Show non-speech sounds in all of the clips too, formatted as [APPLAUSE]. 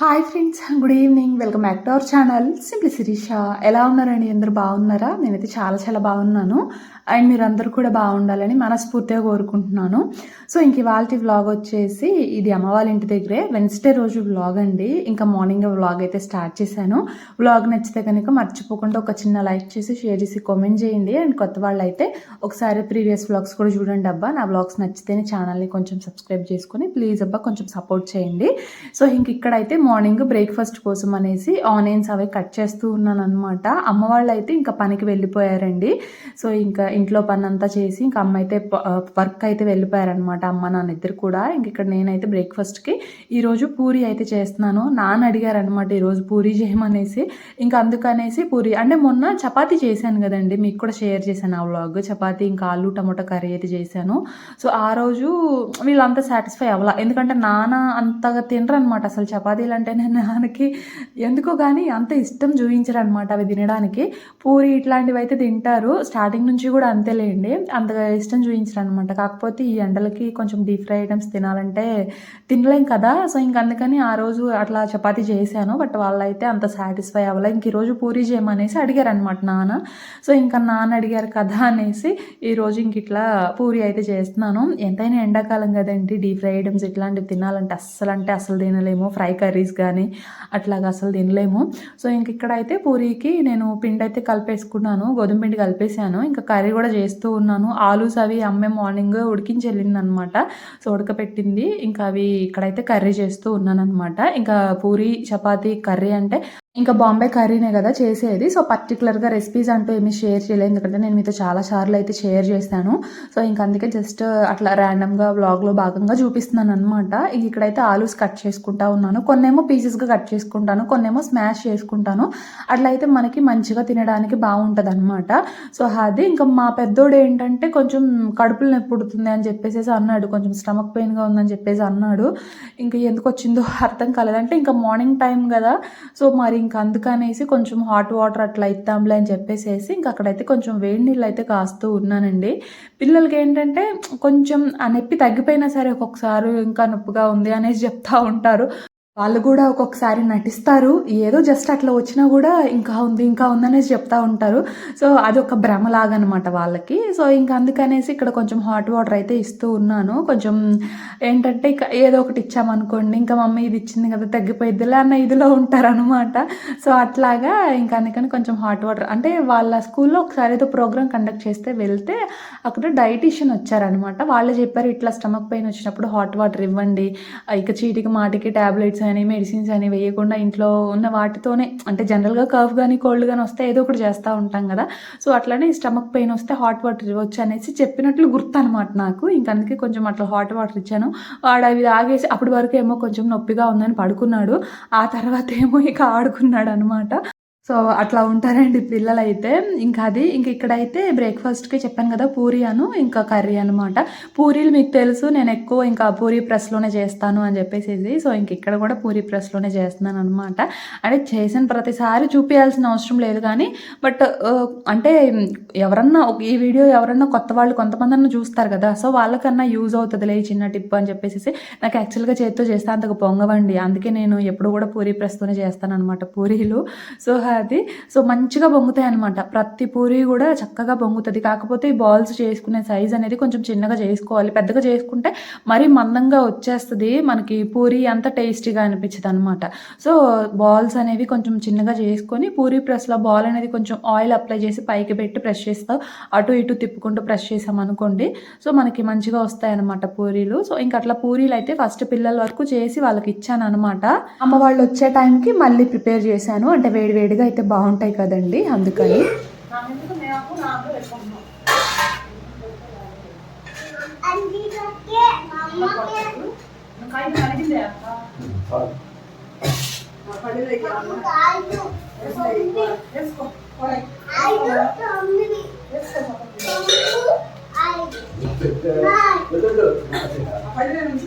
Hi friends good evening welcome back to our channel simply Shirisha ఎలా ఉన్నారండి? అందరూ బాగున్నారా? నేనైతే చాలా చాలా బాగున్నాను. అండ్ మీరందరూ కూడా బాగుండాలని మనస్ఫూర్తిగా కోరుకుంటున్నాను. సో ఇంక ఇవాళ వ్లాగ్ వచ్చేసి ఇది అమ్మ వాళ్ళ ఇంటి దగ్గరే వెన్స్డే రోజు వ్లాగ్ అండి. ఇంకా మార్నింగ్ వ్లాగ్ అయితే స్టార్ట్ చేశాను. వ్లాగ్ నచ్చితే కనుక మర్చిపోకుండా ఒక చిన్న లైక్ చేసి షేర్ చేసి కామెంట్ చేయండి. అండ్ కొత్త వాళ్ళు అయితే ఒకసారి ప్రీవియస్ వ్లాగ్స్ కూడా చూడండి అబ్బా. నా వ్లాగ్స్ నచ్చితేనే ఛానల్ని కొంచెం సబ్స్క్రైబ్ చేసుకొని ప్లీజ్ అబ్బా కొంచెం సపోర్ట్ చేయండి. సో ఇంక ఇక్కడైతే మార్నింగ్ బ్రేక్ఫాస్ట్ కోసం అనేసి ఆనియన్స్ అవి కట్ చేస్తూ ఉన్నాను అనమాట అమ్మ వాళ్ళు అయితే ఇంకా పనికి వెళ్ళిపోయారండి. సో ఇంకా ఇంట్లో పని అంతా చేసి ఇంకా అమ్మ అయితే వర్క్ అయితే వెళ్ళిపోయారనమాట అమ్మ నాన్న ఇద్దరు కూడా. ఇంక ఇక్కడ నేనైతే బ్రేక్ఫాస్ట్కి ఈరోజు పూరి అయితే చేస్తున్నాను. నాన్న అడిగారనమాట ఈరోజు పూరి చేయమనేసి. ఇంకా అందుకనేసి పూరి అంటే మొన్న చపాతీ చేశాను కదండి. మీకు కూడా షేర్ చేశాను ఆ వ్లాగ్. చపాతీ ఇంకా ఆలు టమోటా కర్రీ అయితే చేశాను. సో ఆ రోజు వీళ్ళంతా సాటిస్ఫై అవ్వాల. ఎందుకంటే నాన్న అంతగా తినరు అనమాట అసలు చపాతీలు అంటేనే నాన్నకి ఎందుకో కానీ అంత ఇష్టం చూపించరనమాట అవి తినడానికి. పూరి ఇట్లాంటివి అయితే తింటారు. స్టార్టింగ్ నుంచి కూడా అంతేలేండి. అంతగా ఇష్టం చూపించరు అనమాట కాకపోతే ఈ ఎండలకి కొంచెం డీప్ ఫ్రై ఐటమ్స్ తినాలంటే తినలేం కదా. సో ఇంక అందుకని ఆ రోజు అట్లా చపాతీ చేశాను. బట్ వాళ్ళైతే అంత సాటిస్ఫై అవ్వలే. ఇంక ఈరోజు పూరి చేయమనేసి అడిగారు అనమాట నాన్న. సో ఇంకా నాన్న అడిగారు కదా అనేసి ఈరోజు ఇంక ఇట్లా పూరి అయితే చేస్తున్నాను. ఎంతైనా ఎండాకాలం కదండి. డీప్ ఫ్రై ఐటమ్స్ ఇట్లాంటివి తినాలంటే అస్సలు అంటే అసలు తినలేము. ఫ్రై కర్రీ కర్రీస్ కానీ అట్లాగా అసలు తినలేము. సో ఇంక ఇక్కడైతే పూరికి నేను పిండి అయితే కలిపేసుకున్నాను గోధుమ పిండి కలిపేసాను ఇంకా కర్రీ కూడా చేస్తూ ఉన్నాను. ఆలూస్ అవి అమ్మే మార్నింగ్ ఉడికించి వెళ్ళింది అనమాట సో ఉడకపెట్టింది. ఇంకా అవి ఇక్కడైతే కర్రీ చేస్తూ ఉన్నాను అనమాట ఇంకా పూరి చపాతీ కర్రీ అంటే ఇంకా బాంబే కర్రీనే కదా చేసేది. సో పర్టికులర్గా రెసిపీస్ అంటూ ఏమీ షేర్ చేయలేదు. ఎందుకంటే నేను మీతో చాలా సార్లు అయితే షేర్ చేశాను. సో ఇంకా అందుకే జస్ట్ అట్లా ర్యాండమ్గా వ్లాగ్లో భాగంగా చూపిస్తున్నాను అనమాట ఇక్కడైతే ఆలూస్ కట్ చేసుకుంటా ఉన్నాను. కొన్నేమో పీసెస్గా కట్ చేసుకుంటాను. కొన్నేమో స్మాష్ చేసుకుంటాను. అట్లా అయితే మనకి మంచిగా తినడానికి బాగుంటుంది అనమాట సో అది ఇంకా మా పెద్దోడు ఏంటంటే కొంచెం కడుపులు నొప్పి పుడుతుంది అని చెప్పేసి అన్నాడు. కొంచెం స్టమక్ పెయిన్గా ఉందని చెప్పేసి అన్నాడు. ఇంకా ఎందుకు వచ్చిందో అర్థం కాలేదంటే ఇంకా మార్నింగ్ టైం కదా. సో మరి ఇంకా అందుకనేసి కొంచెం హాట్ వాటర్ అట్లా ఇద్దాంలే అని చెప్పేసేసి ఇంకా అక్కడైతే కొంచెం వేడి నీళ్ళు అయితే కాస్తూ ఉన్నానండి. పిల్లలకి ఏంటంటే కొంచెం ఆ నొప్పి తగ్గిపోయినా సరే ఒక్కొక్కసారి ఇంకా నొప్పిగా ఉంది అనేసి చెప్తా ఉంటారు. వాళ్ళు కూడా ఒక్కొక్కసారి నటిస్తారు. ఏదో జస్ట్ అట్లా వచ్చినా కూడా ఇంకా ఉంది ఇంకా ఉందనేసి చెప్తా ఉంటారు. సో అది ఒక భ్రమలాగా అనమాట వాళ్ళకి. సో ఇంకా అందుకనేసి ఇక్కడ కొంచెం హాట్ వాటర్ అయితే ఇస్తూ ఉన్నాను. కొంచెం ఏంటంటే ఇక ఏదో ఒకటి ఇచ్చామనుకోండి ఇంకా మమ్మీ ఇది ఇచ్చింది కదా తగ్గిపోయిద్దిలే అన్న ఇదిలో ఉంటారనమాట. సో అట్లాగా ఇంకా అందుకని కొంచెం హాట్ వాటర్ అంటే వాళ్ళ స్కూల్లో ఒకసారి ఏదో ప్రోగ్రామ్ కండక్ట్ చేస్తే వెళ్తే అక్కడ డైటీషియన్ వచ్చారనమాట. వాళ్ళే చెప్పారు ఇట్లా స్టమక్ పెయిన్ వచ్చినప్పుడు హాట్ వాటర్ ఇవ్వండి. ఇక చీటికి మాటికి ట్యాబ్లెట్స్ అని మెడిసిన్స్ అని వేయకుండా ఇంట్లో ఉన్న వాటితోనే అంటే జనరల్గా కర్వ్ కానీ కోల్డ్ కానీ వస్తే ఏదో ఒకటి చేస్తూ ఉంటాం కదా. సో అట్లనే స్టమక్ పెయిన్ వస్తే హాట్ వాటర్ ఇవ్వచ్చు అనేసి చెప్పినట్లు గుర్తు అనమాట నాకు. ఇంక అందుకే కొంచెం అట్లా హాట్ వాటర్ ఇచ్చాను. వాడు అవి తాగేసి అప్పటి వరకు ఏమో కొంచెం నొప్పిగా ఉందని పడుకున్నాడు. ఆ తర్వాత ఏమో ఇక ఆడుకున్నాడు అనమాట సో అట్లా ఉంటారండి పిల్లలు అయితే ఇంకా అది ఇంక ఇక్కడైతే బ్రేక్ఫాస్ట్కి చెప్పాను కదా పూరి అను ఇంకా కర్రీ అనమాట పూరీలు మీకు తెలుసు నేను ఎక్కువ ఇంకా పూరి ప్రెస్లోనే చేస్తాను అని చెప్పేసి సో ఇంక ఇక్కడ కూడా పూరి ప్రెస్లోనే చేస్తున్నాను అనమాట అంటే చేసిన ప్రతిసారి చూపించాల్సిన అవసరం లేదు కానీ బట్ అంటే ఎవరన్నా ఈ వీడియో ఎవరన్నా కొత్త వాళ్ళు కొంతమంది చూస్తారు కదా సో వాళ్ళకన్నా యూజ్ అవుతుందిలే ఈ చిన్న టిప్ అని చెప్పేసి నాకు యాక్చువల్గా చేతితో చేస్తే అంతకు పొంగవండి. అందుకే నేను ఎప్పుడు కూడా పూరి ప్రెస్తోనే చేస్తాను అనమాట పూరీలు. సో అది. సో మంచిగా పొంగుతాయి అనమాట ప్రతి పూరి కూడా చక్కగా పొంగుతుంది కాకపోతే ఈ బాల్స్ చేసుకునే సైజ్ అనేది కొంచెం చిన్నగా చేసుకోవాలి. పెద్దగా చేసుకుంటే మరీ మందంగా వచ్చేస్తుంది. మనకి పూరి అంత టేస్టీగా అనిపించదు అనమాట సో బాల్స్ అనేవి కొంచెం చిన్నగా చేసుకొని పూరి ప్రెస్లో బాల్ అనేది కొంచెం ఆయిల్ అప్లై చేసి పైకి పెట్టి ప్రెస్ చేస్తాం అటు ఇటు తిప్పుకుంటూ ప్రెస్ చేసాం అనుకోండి. సో మనకి మంచిగా వస్తాయి అనమాట పూరీలు. సో ఇంక అట్లా పూరీలు అయితే ఫస్ట్ పిల్లల వరకు చేసి వాళ్ళకి ఇచ్చాను అనమాట అమ్మ వాళ్ళు వచ్చే టైంకి మళ్ళీ ప్రిపేర్ చేశాను. అంటే వేడి వేడిగా వేడిగా అయితే బాగుంటాయి కదండి అందుకని. నుంచి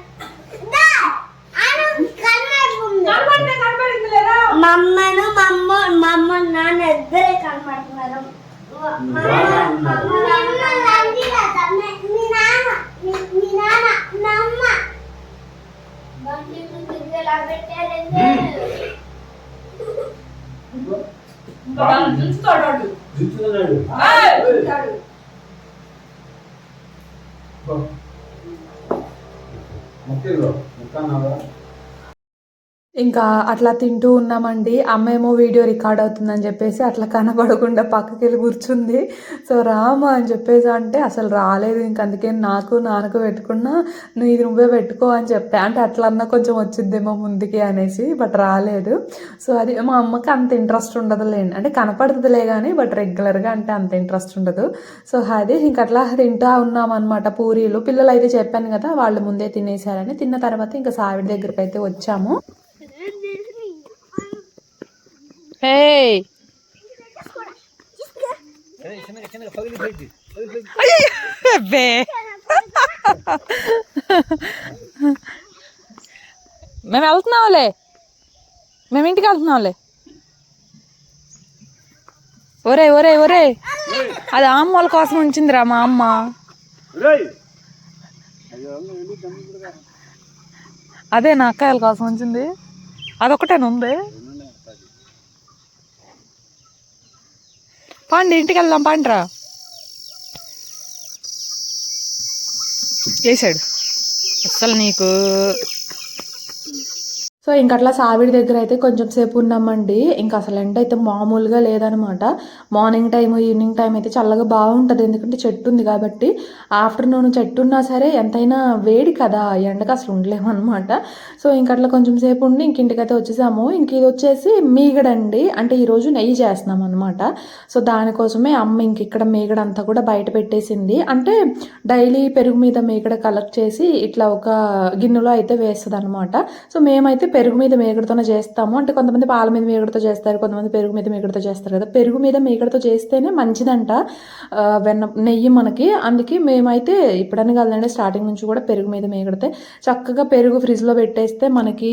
మమ్మ నాన్న ఇద్దరే కనబడుతున్నారు. మీ నాన్న. మీ నాన్న నమ్మ. తిరిగేలా పెట్టారంటే ఇంకా అట్లా తింటూ ఉన్నామండి. అమ్మేమో వీడియో రికార్డ్ అవుతుందని చెప్పేసి అట్లా కనబడకుండా పక్కకి వెళ్ళి కూర్చుంది. సో రామా అని చెప్పేసి అంటే అసలు రాలేదు. ఇంక అందుకే నాకు నాన్నకు పెట్టుకున్నా నువ్వు ఇది నువ్వే పెట్టుకో అని చెప్పా. అంటే అట్లా అన్నా కొంచెం వచ్చిద్దేమో ముందుకి అనేసి బట్ రాలేదు. సో అది మా అమ్మకి అంత ఇంట్రెస్ట్ ఉండదులేండి. అంటే కనపడుతుందిలే కానీ బట్ రెగ్యులర్గా అంటే అంత ఇంట్రెస్ట్ ఉండదు. సో అది ఇంక అట్లా తింటా ఉన్నాం అనమాట పూరీలు. పిల్లలు అయితే చెప్పాను కదా వాళ్ళు ముందే తినేసారని. తిన్న తర్వాత ఇంకా సావిడి దగ్గరికి అయితే వచ్చాము. Hey. మేము వెళ్తున్నాంలే మేము ఇంటికి వెళ్తున్నాంలే ఒరే ఒరే ఒరే. అది అమ్మోళ్ళ కోసం ఉంచిందిరా మా అమ్మ. అదే నా అక్కయ్యల కోసం ఉంచింది. అదొకటేనా పండి ఇంటికి వెళ్దాం పండిరా. వేసాడు అస్సలు నీకు సో ఇంక అట్లా సావిడి దగ్గర అయితే కొంచెం సేపు ఉన్నామండి. ఇంకా అసలు ఎండ అయితే మామూలుగా లేదనమాట. మార్నింగ్ టైం ఈవినింగ్ టైం అయితే చల్లగా బాగుంటుంది. ఎందుకంటే చెట్టు ఉంది కాబట్టి ఆఫ్టర్నూన్ చెట్టు ఉన్నా సరే ఎంతైనా వేడి కదా. ఎండకు అసలు ఉండలేమన్నమాట సో ఇంక అట్లా కొంచెం సేపు ఉండి ఇంక ఇంటికైతే వచ్చేసాము. ఇంక ఇది వచ్చేసి మీగడండి. అంటే ఈరోజు నెయ్యి చేస్తున్నాం అనమాట సో దానికోసమే అమ్మ ఇంక ఇక్కడ మీగడంతా కూడా బయట పెట్టేసింది. అంటే డైలీ పెరుగు మీద మీగడ కలెక్ట్ చేసి ఇట్లా ఒక గిన్నెలో అయితే వేస్తుంది అనమాట సో మేమైతే పెరుగు మీద మేకడతోనే చేస్తాము. అంటే కొంతమంది పాల మీద మేకడతో చేస్తారు కొంతమంది పెరుగు మీద మేకడతో చేస్తారు కదా. పెరుగు మీద మేకడతో చేస్తేనే మంచిదంట. వెన్న నెయ్యి మనకి. అందుకే మేమైతే ఇప్పుడని కాదండి స్టార్టింగ్ నుంచి కూడా పెరుగు మీద మేగడితే చక్కగా పెరుగు ఫ్రిడ్జ్లో పెట్టేస్తే మనకి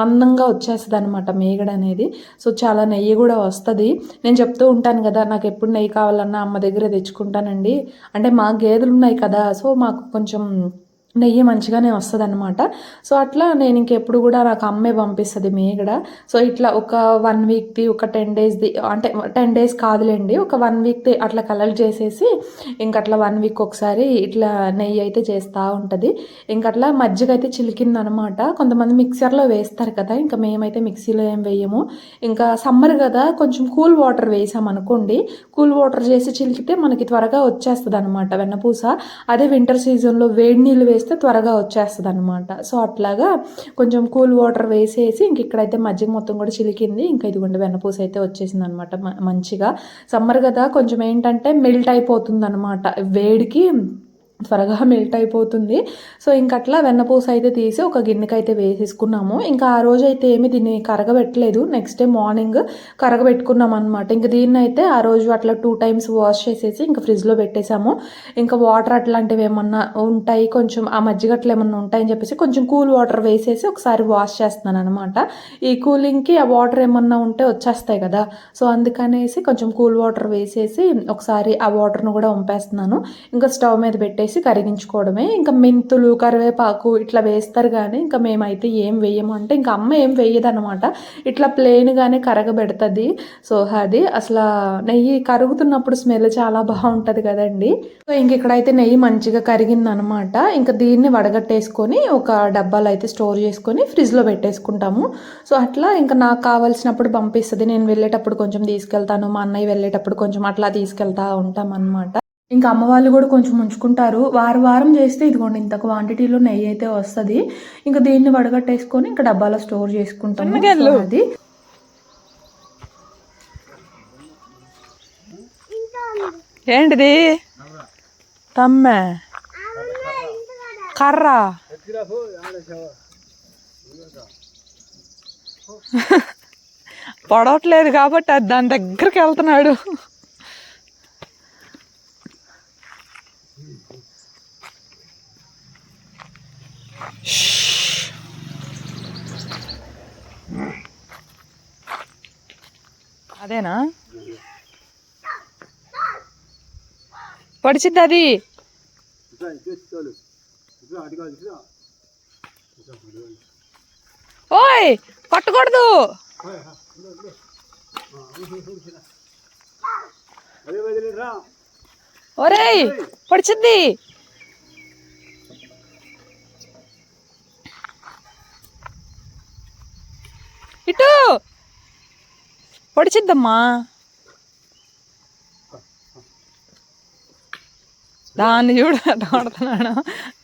మందంగా వచ్చేస్తుంది అనమాట మేగడ అనేది. సో చాలా నెయ్యి కూడా వస్తుంది. నేను చెప్తూ ఉంటాను కదా నాకు ఎప్పుడు నెయ్యి కావాలన్నా అమ్మ దగ్గర తెచ్చుకుంటానండి. అంటే మా గేదెలు ఉన్నాయి కదా సో మాకు కొంచెం నెయ్యి మంచిగానే వస్తుంది అనమాట సో అట్లా నేను ఇంకెప్పుడు కూడా నాకు అమ్మే పంపిస్తుంది మేగడ. సో ఇట్లా ఒక వన్ వీక్ది ఒక టెన్ డేస్ది అంటే టెన్ డేస్ కాదులేండి ఒక వన్ వీక్ది అట్లా కలెక్ట్ చేసేసి ఇంకట్లా వన్ వీక్ ఒకసారి ఇట్లా నెయ్యి అయితే చేస్తూ ఉంటుంది. ఇంకట్లా మజ్జిగ అయితే చిలికింది అనమాట కొంతమంది మిక్సర్లో వేస్తారు కదా ఇంకా మేమైతే మిక్సీలో ఏం వేయము. ఇంకా సమ్మర్ కదా కొంచెం కూల్ వాటర్ వేసాం అనుకోండి కూల్ వాటర్ చేసి చిలికితే మనకి త్వరగా వచ్చేస్తుంది అనమాట వెన్నపూస. అదే వింటర్ సీజన్లో వేడి నీళ్ళు వేస్తే త్వరగా వచ్చేస్తుంది అనమాట సో అట్లాగా కొంచెం కూల్ వాటర్ వేసేసి ఇంక ఇక్కడైతే మజ్జిగ మొత్తం కూడా చిలికింది. ఇంకా ఇదిగోండి వెన్నపూస అయితే వచ్చేసింది అనమాట మంచిగా. సమ్మర్ కదా కొంచెం ఏంటంటే మెల్ట్ అయిపోతుంది అనమాట వేడికి త్వరగా మెల్ట్ అయిపోతుంది. సో ఇంక అట్లా వెన్నపూస అయితే తీసి ఒక గిన్నెకి అయితే వేసేసుకున్నాము. ఇంకా ఆ రోజు అయితే ఏమి దీన్ని కరగబెట్టలేదు. నెక్స్ట్ డే మార్నింగ్ కరగబెట్టుకున్నాం అనమాట ఇంకా దీన్ని అయితే ఆ రోజు అట్లా టూ టైమ్స్ వాష్ చేసేసి ఇంకా ఫ్రిడ్జ్లో పెట్టేశాము. ఇంకా వాటర్ అట్లాంటివి ఏమన్నా ఉంటాయి కొంచెం ఆ మజ్జిగట్లు ఏమన్నా ఉంటాయని చెప్పేసి కొంచెం కూల్ వాటర్ వేసేసి ఒకసారి వాష్ చేస్తున్నాను అనమాట ఈ కూలింగ్కి ఆ వాటర్ ఏమన్నా ఉంటే వచ్చేస్తాయి కదా. సో అందుకనేసి కొంచెం కూల్ వాటర్ వేసేసి ఒకసారి ఆ వాటర్ను కూడా వంపేస్తున్నాను. ఇంకా స్టవ్ మీద పెట్టేసి కరిగించుకోవడమే. ఇంకా మెంతులు కరివేపాకు ఇట్లా వేస్తారు కానీ ఇంకా మేమైతే ఏం వేయము. అంటే ఇంకా అమ్మ ఏం వేయదనమాట ఇట్లా ప్లెయిన్గానే కరగబెడుతుంది. సో అది అసలు నెయ్యి కరుగుతున్నప్పుడు స్మెల్ చాలా బాగుంటుంది కదండి. సో ఇంక ఇక్కడైతే నెయ్యి మంచిగా కరిగింది అనమాట ఇంకా దీన్ని వడగట్టేసుకొని ఒక డబ్బాలో అయితే స్టోర్ చేసుకొని ఫ్రిడ్జ్లో పెట్టేసుకుంటాము. సో అట్లా ఇంకా నాకు కావాల్సినప్పుడు పంపిస్తుంది. నేను వెళ్ళేటప్పుడు కొంచెం తీసుకెళ్తాను. మా అన్నయ్య వెళ్ళేటప్పుడు కొంచెం అట్లా తీసుకెళ్తా ఉంటాం అనమాట ఇంకా అమ్మ వాళ్ళు కూడా కొంచెం ఉంచుకుంటారు. వారం వారం చేస్తే ఇదిగోండి ఇంత క్వాంటిటీలో నెయ్యి అయితే వస్తుంది. ఇంకా దీన్ని వడగట్టేసుకొని ఇంకా డబ్బాలో స్టోర్? సో అది. ఏంటిది? తమ్మే. కర్ర. [LAUGHS] పడవట్లేదు కాబట్టి అది దాని దగ్గరికి వెళ్తున్నాడు. అదేనా? పడిచిద్ది అది. ఓయ్ కొట్టకూడదు. ఒరేయ్ పడిచిద్ది. ఇటు. పొడిచిద్దమ్మా. దాన్ని చూడు అట్ట కొడుతున్నాడు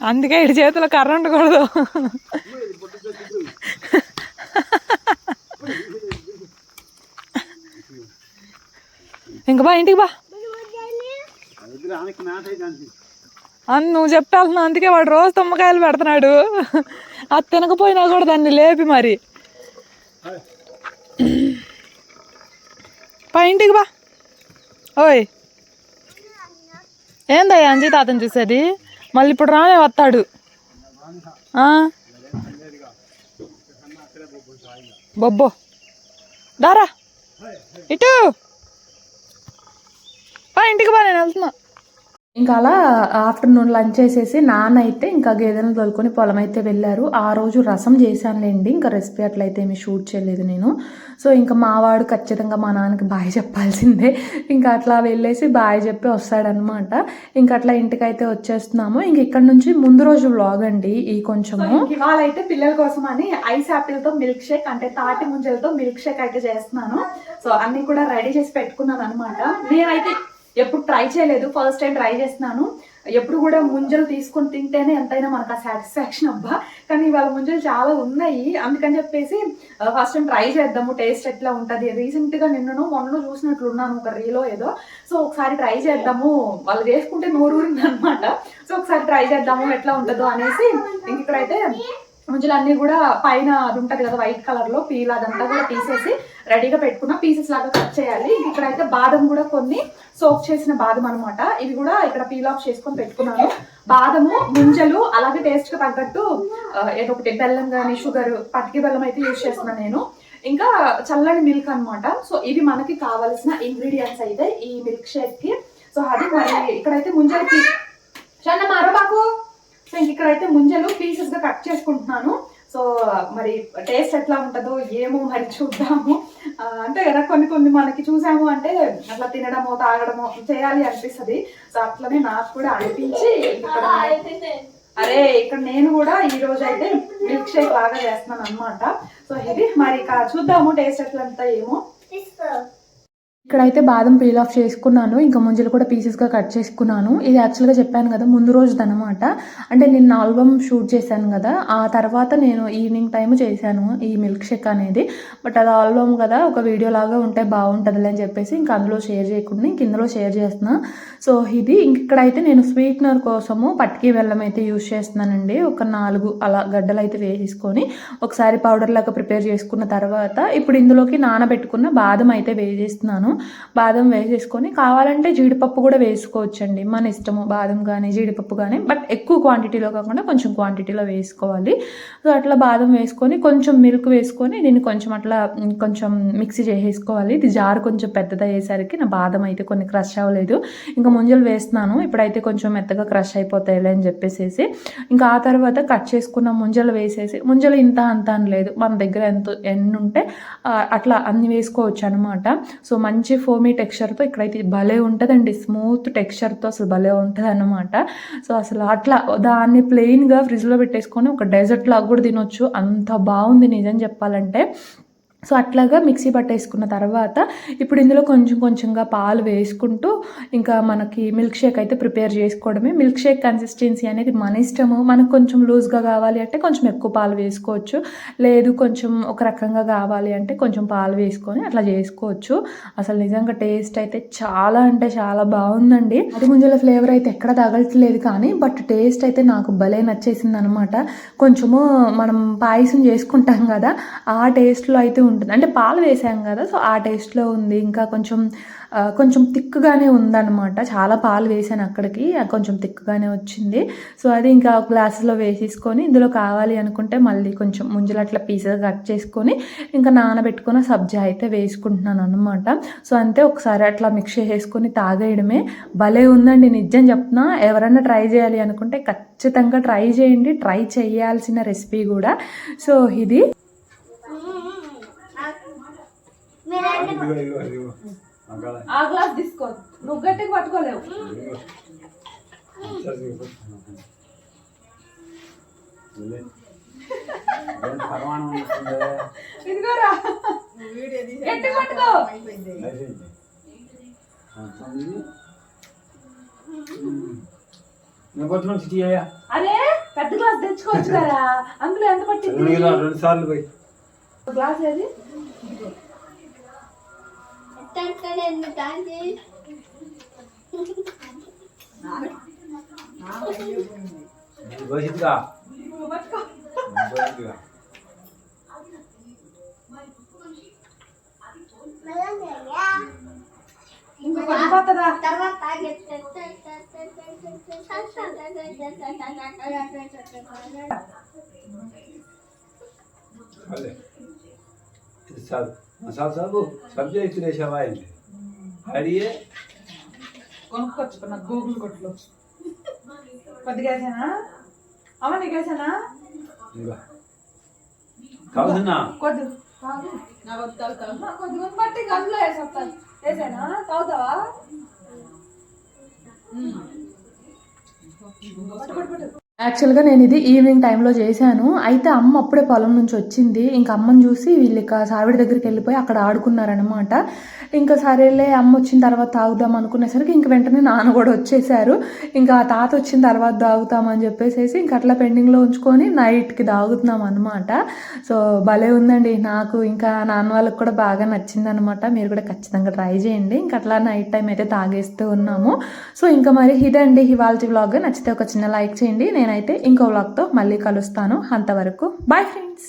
అందుకే ఇటు చేతిలో కర్ర ఉండకూడదు. ఇంక బా ఇంటికి బా. అని నువ్వు చెప్పాల్సిన అందుకే వాడు రోజు తుమ్మకాయలు పెడుతున్నాడు. అది తినకపోయినా కూడా దాన్ని లేపి మరి. పా ఇంటికి బా ఓయ్. ఏందయ్యా అంజీ తాతను చూసేది? మళ్ళీ ఇప్పుడు రానే వస్తాడు. బొబ్బో. దారా. ఇటు. పా ఇంటికి బా నేను వెళ్తున్నా. ఇంకా అలా ఆఫ్టర్నూన్ లంచ్ చేసేసి నాన్న అయితే ఇంకా గేదెలను తోలుకొని పొలం అయితే వెళ్ళారు. ఆ రోజు రసం చేశానులేండి ఇంకా రెసిపీ అట్లయితే ఏమి షూట్ చేయలేదు నేను. సో ఇంకా మావాడు ఖచ్చితంగా మా నాన్నకి బాయ్ చెప్పాల్సిందే. ఇంకా అట్లా వెళ్ళేసి బాయ్ చెప్పి వస్తాడనమాట ఇంకా అట్లా ఇంటికైతే వచ్చేస్తున్నాము. ఇంక ఇక్కడ నుంచి ముందు రోజు వ్లాగ్ అండి ఈ కొంచెము. ఇవాళ అయితే పిల్లల కోసం అని ఐస్ యాపిల్తో మిల్క్ షేక్ అంటే తాటి ముంజలతో మిల్క్ షేక్ అయితే చేస్తున్నాను. సో అన్ని కూడా రెడీ చేసి పెట్టుకున్నాను అనమాట నేనైతే ఎప్పుడు ట్రై చేయలేదు. ఫస్ట్ టైం ట్రై చేస్తున్నాను. ఎప్పుడు కూడా ముంజలు తీసుకొని తింటేనే ఎంతైనా మనకు ఆ సాటిస్ఫాక్షన్ అబ్బా. కానీ ఇవాళ ముంజలు చాలా ఉన్నాయి. అందుకని చెప్పేసి ఫస్ట్ టైం ట్రై చేద్దాము. టేస్ట్ ఎట్లా ఉంటుంది? రీసెంట్గా నిన్నను మొన్న చూసినట్లున్నాను ఒక రీలో ఏదో. సో ఒకసారి ట్రై చేద్దాము. వాళ్ళు చేసుకుంటే నోరూరింది అనమాట సో ఒకసారి ట్రై చేద్దాము. ఎట్లా ఉంటుందో అనేసి ఇక్కడైతే ముంజలు అన్ని కూడా పైన అది ఉంటది కదా వైట్ కలర్లో పీల్ అదంతా కూడా తీసేసి రెడీగా పెట్టుకున్న. పీసెస్ లాగా కట్ చేయాలి. ఇక్కడైతే బాదం కూడా కొన్ని సోక్ చేసిన బాదం అనమాట ఇవి కూడా ఇక్కడ పీల్ ఆఫ్ చేసుకొని పెట్టుకున్నాను. బాదము ముంజలు అలాగే టేస్ట్కి తగ్గట్టు ఏదో ఒకటి బెల్లం కానీ షుగర్ పటికి బెల్లం అయితే యూజ్ చేస్తున్నాను నేను. ఇంకా చల్లని మిల్క్ అనమాట సో ఇవి మనకి కావలసిన ఇంగ్రీడియంట్స్ అయితే ఈ మిల్క్ షేక్కి. సో అది మరి ఇక్కడైతే ముంజలు చన్న మరబాకు సో ఇంక ఇక్కడైతే ముంజలు పీసెస్గా కట్ చేసుకుంటున్నాను. సో మరి టేస్ట్ ఎట్లా ఉంటుందో ఏమో మరి చూద్దాము. అంతే కదా కొన్ని కొన్ని మనకి చూసాము అంటే అట్లా తినడమో తాగడమో చేయాలి అనిపిస్తుంది. సో అట్లనే నాకు కూడా అనిపించి ఇక్కడ అరే ఇక్కడ నేను కూడా ఈ రోజు అయితే మిల్క్ షేక్ లాగా చేస్తున్నాను అనమాట సో ఇది మరి ఇక చూద్దాము టేస్ట్ ఎట్లా అంతా ఏమో. ఇక్కడైతే బాదం పీల్ ఆఫ్ చేసుకున్నాను. ఇంకా ముంజలు కూడా పీసెస్గా కట్ చేసుకున్నాను. ఇది యాక్చువల్గా చెప్పాను కదా ముందు రోజుది అనమాట అంటే నిన్న ఆల్బమ్ షూట్ చేశాను కదా ఆ తర్వాత నేను ఈవినింగ్ టైం చేశాను ఈ మిల్క్ షేక్ అనేది. బట్ అది ఆల్బమ్ కదా ఒక వీడియో లాగా ఉంటే బాగుంటుంది అని చెప్పేసి ఇంకా అందులో షేర్ చేయకుండా ఇంక ఇందులో షేర్ చేస్తున్నా. సో ఇది ఇక్కడైతే నేను స్వీట్నర్ కోసము పట్టికి బెల్లం అయితే యూజ్ చేస్తున్నానండి. ఒక నాలుగు అలా గడ్డలు అయితే వేసేసుకొని ఒకసారి పౌడర్ లాగా ప్రిపేర్ చేసుకున్న తర్వాత ఇప్పుడు ఇందులోకి నానబెట్టుకున్న బాదం అయితే వేసేస్తున్నాను. బాదం వేసేసుకొని కావాలంటే జీడిపప్పు కూడా వేసుకోవచ్చండి. మన ఇష్టము బాదం కానీ జీడిపప్పు కానీ బట్ ఎక్కువ క్వాంటిటీలో కాకుండా కొంచెం క్వాంటిటీలో వేసుకోవాలి. సో అట్లా బాదం వేసుకొని కొంచెం మిల్క్ వేసుకొని దీన్ని కొంచెం అట్లా కొంచెం మిక్సీ చేసేసుకోవాలి. ఇది జార్ కొంచెం పెద్దదయ్యేసరికి నా బాదం అయితే కొన్ని క్రష్ అవ్వలేదు. ఇంకా ముంజలు వేస్తున్నాను. ఇప్పుడైతే కొంచెం మెత్తగా క్రష్ అయిపోతాయిలే అని చెప్పేసేసి. ఇంకా ఆ తర్వాత కట్ చేసుకున్న ముంజలు వేసేసి ముంజలు ఇంత అంత అని లేదు. మన దగ్గర ఎంత ఎన్ని ఉంటే అట్లా అన్ని వేసుకోవచ్చు అనమాట సో మంచి ఫోమీ టెక్స్చర్తో ఇక్కడైతే భలే ఉంటుందండి. స్మూత్ టెక్స్చర్తో అసలు భలే ఉంటుంది అనమాట సో అసలు అట్లా దాన్ని ప్లెయిన్గా ఫ్రిడ్జ్లో పెట్టేసుకొని ఒక డెజర్ట్ లాగా కూడా తినొచ్చు. అంత బాగుంది నిజం చెప్పాలంటే. సో అట్లాగా మిక్సీ పట్టేసుకున్న తర్వాత ఇప్పుడు ఇందులో కొంచెం కొంచెంగా పాలు వేసుకుంటూ ఇంకా మనకి మిల్క్ షేక్ అయితే ప్రిపేర్ చేసుకోవడమే. మిల్క్ షేక్ కన్సిస్టెన్సీ అనేది మన ఇష్టము. మనకు కొంచెం లూజ్గా కావాలి అంటే కొంచెం ఎక్కువ పాలు వేసుకోవచ్చు. లేదు కొంచెం ఒక రకంగా కావాలి అంటే కొంచెం పాలు వేసుకొని అట్లా చేసుకోవచ్చు. అసలు నిజంగా టేస్ట్ అయితే చాలా అంటే చాలా బాగుందండి. అది ముంజల ఫ్లేవర్ అయితే ఎక్కడ తగలట్లేదు కానీ బట్ టేస్ట్ అయితే నాకు భలే నచ్చేసింది అనమాట కొంచెము మనం పాయసం చేసుకుంటాం కదా ఆ టేస్ట్లో అయితే ఉంటుంది. అంటే పాలు వేసాం కదా సో ఆ టేస్ట్లో ఉంది. ఇంకా కొంచెం కొంచెం థిక్గానే ఉందన్నమాట. చాలా పాలు వేసాను అక్కడికి కొంచెం థిక్గానే వచ్చింది. సో అది ఇంకా గ్లాసులో వేసేసుకొని ఇందులో కావాలి అనుకుంటే మళ్ళీ కొంచెం ముంజలు అట్లా పీసెస్ కట్ చేసుకొని ఇంకా నానబెట్టుకున్న సబ్జా అయితే వేసుకుంటున్నాను అనమాట సో అంతే ఒకసారి అట్లా మిక్స్ చేసుకొని తాగేయడమే. భలే ఉందండి నిజం చెప్తున్నా. ఎవరైనా ట్రై చేయాలి అనుకుంటే ఖచ్చితంగా ట్రై చేయండి. ట్రై చేయాల్సిన రెసిపీ కూడా. సో ఇది ఆ గ్లాస్ తీసుకో. నువ్వు గట్టిగా పట్టుకోలేవు? ఇదిగోరా. పట్టుకో. అరే పెద్ద గ్లాస్ తెచ్చుకోవచ్చు కదా. అందులో ఎంత పట్టింది? రెండు సార్లు పోయి. గ్లాస్ ఏది? కొంచెం పోతుందా తర్వాత సాబ్ మసాలా సాబు సబ్జీ ఇచ్చినేసావా ఏంటి అడిగే. కొనుక్కొచ్చుకున్నా గూగుల్ కొట్లో. కొద్దిగా అమ్మ నీకు వేసానా ఇంకా. కావాలన్నా కొద్ది. కాదు నా వద్దు కాదు కాదు నా కొద్దిగా బట్టి అందులో వేసేస్తాను. వేసానా? తాగుతావా? ఉమ్. పట్టు, పట్టు, పట్టు. యాక్చువల్గా నేను ఇది ఈవినింగ్ టైంలో చేశాను. అయితే అమ్మ అప్పుడే పొలం నుంచి వచ్చింది. ఇంకా అమ్మని చూసి వీళ్ళు ఇక సావిడి దగ్గరికి వెళ్ళిపోయి అక్కడ ఆడుకున్నారనమాట ఇంకా సరేలే అమ్మ వచ్చిన తర్వాత తాగుదాం అనుకునేసరికి ఇంక వెంటనే నాన్న కూడా వచ్చేసారు. ఇంకా తాత వచ్చిన తర్వాత తాగుతామని చెప్పేసి ఇంకా అట్లా పెండింగ్లో ఉంచుకొని నైట్కి తాగుతున్నాం అనమాట సో భలే ఉందండి. నాకు ఇంకా నాన్న వాళ్ళకి కూడా బాగా నచ్చింది అనమాట మీరు కూడా ఖచ్చితంగా ట్రై చేయండి. ఇంకా అట్లా నైట్ టైం అయితే తాగేస్తూ ఉన్నాము. సో ఇంకా మరి ఇదండి ఇవాళ వ్లాగ్ నచ్చితే ఒక చిన్న లైక్ చేయండి. నేనైతే ఇంకో వ్లాగ్తో మళ్ళీ కలుస్తాను. అంతవరకు బాయ్ ఫ్రెండ్స్